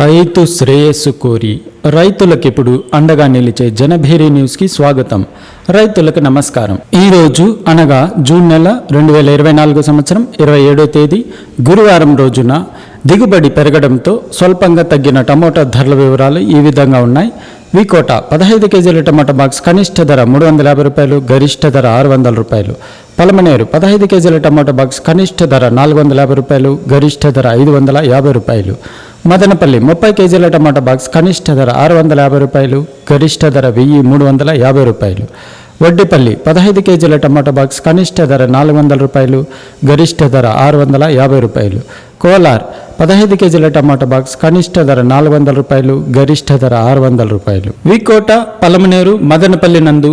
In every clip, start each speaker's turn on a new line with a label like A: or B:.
A: రైతు శ్రేయస్సు కోరి రైతులకు ఇప్పుడు అండగా నిలిచే జనభేరి న్యూస్కి స్వాగతం. రైతులకు నమస్కారం. ఈరోజు అనగా జూన్ నెల రెండు వేల ఇరవై నాలుగు సంవత్సరం ఇరవై ఏడో తేదీ గురువారం రోజున దిగుబడి పెరగడంతో స్వల్పంగా తగ్గిన టమోటా ధరల వివరాలు ఈ విధంగా ఉన్నాయి. వికోట పదహైదు కేజీల టమాటా బాక్స్ కనిష్ట ధర మూడు వందల యాభై రూపాయలు గరిష్ట ధర ఆరు వందల రూపాయలు. పలమనేరు పదహైదు కేజీల టమాటా బాక్స్ కనిష్ట ధర నాలుగు వందల యాభై రూపాయలు గరిష్ట ధర ఐదు వందల యాభై రూపాయలు. మదనపల్లి ముప్పై కేజీల టమాటా బాక్స్ కనిష్ట ధర ఆరు వందల యాభై రూపాయలు గరిష్ట ధర వెయ్యి మూడు వందల యాభై రూపాయలు. వడ్డిపల్లి పదహైదు కేజీల టమాటా బాక్స్ కనిష్ట ధర నాలుగు వందల రూపాయలు గరిష్ట ధర ఆరు వందల యాభై రూపాయలు. కోలార్ పదహైదు కేజీల టమాటా బాక్స్ కనిష్ట ధర నాలుగు వందల రూపాయలు గరిష్ట ధర ఆరు వందల రూపాయలు. వికోట పలమనేరు మదనపల్లి నందు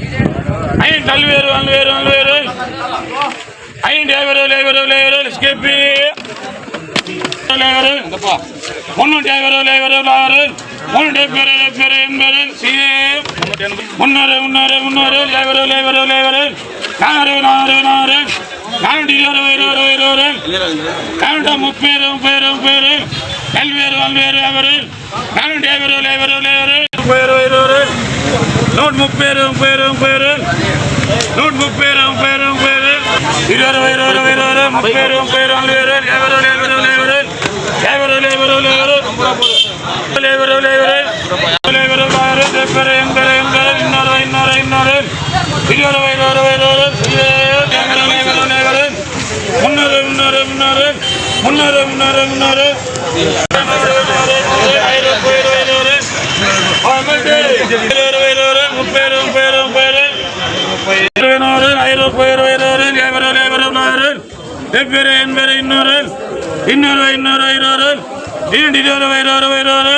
B: నలభై వంద వేరు వంద వేరు ஐந்து ஐவர் ஐவர் ஐவர் ஸ்கிப்பி ஐவர் முன்னூற்றி ஐவர் ஐவர் ஆறு முன்னூற்றி பேர் பேர் எண்பது சிஏ முன்னூறு முன்னூறு முன்னூறு ஐவர் ஐவர் ஐவர் நானூறு நானூறு நானூறு. நானூற்றி இருபது இருபது இருபது நானூற்றி முப்பது முப்பது முப்பது. பல்வேறு பல்வேறு ஐவர் நானூற்றி ஐவர் ஐவர் ஐவர் முப்பது இருபது நூற்றி முப்பது முப்பது முப்பது. నూట ముప్పై ముప్పై ముప్పై ఇరవై ఇరవై ఇరవై ఇరవై ముప్పై ముప్పై రెండు ఇరవై యాభై రోజులు యాభై రోజులు యాభై రోజులు యాభై రోజులు యాభై రోజులు యాభై రోజులు యాభై రోజులు యాభై రోజులు డెబ్బై ఎనభై ఎనభై ఇన్నర ఇన్నర ఇన్నర ఇరవై ఇరవై ఇరవై మున్నర మున్నర మున్నర మున్నర మున్నర మున్నర ఐదు ఇరవై ఇరవై ఇరవై உயர்வு இருவரில் எவரில் எவரும் நாரில் எவ்விரு என்பது இன்னொரு இன்னொரு இன்னொரு இருவரு இன்னொரு இருவரு இருவரு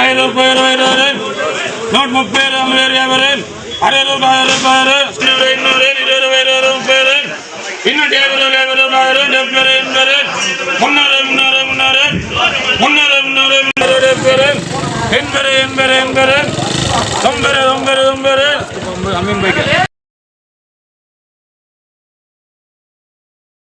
B: ஐநூறு பேர் நூற்றி முப்பது அறுபது எண்பெரு எண்பெரு எண்பெரு தொம்பெரு தொம்பெரு தொம்பெரு. அம்மீன் பைக்கு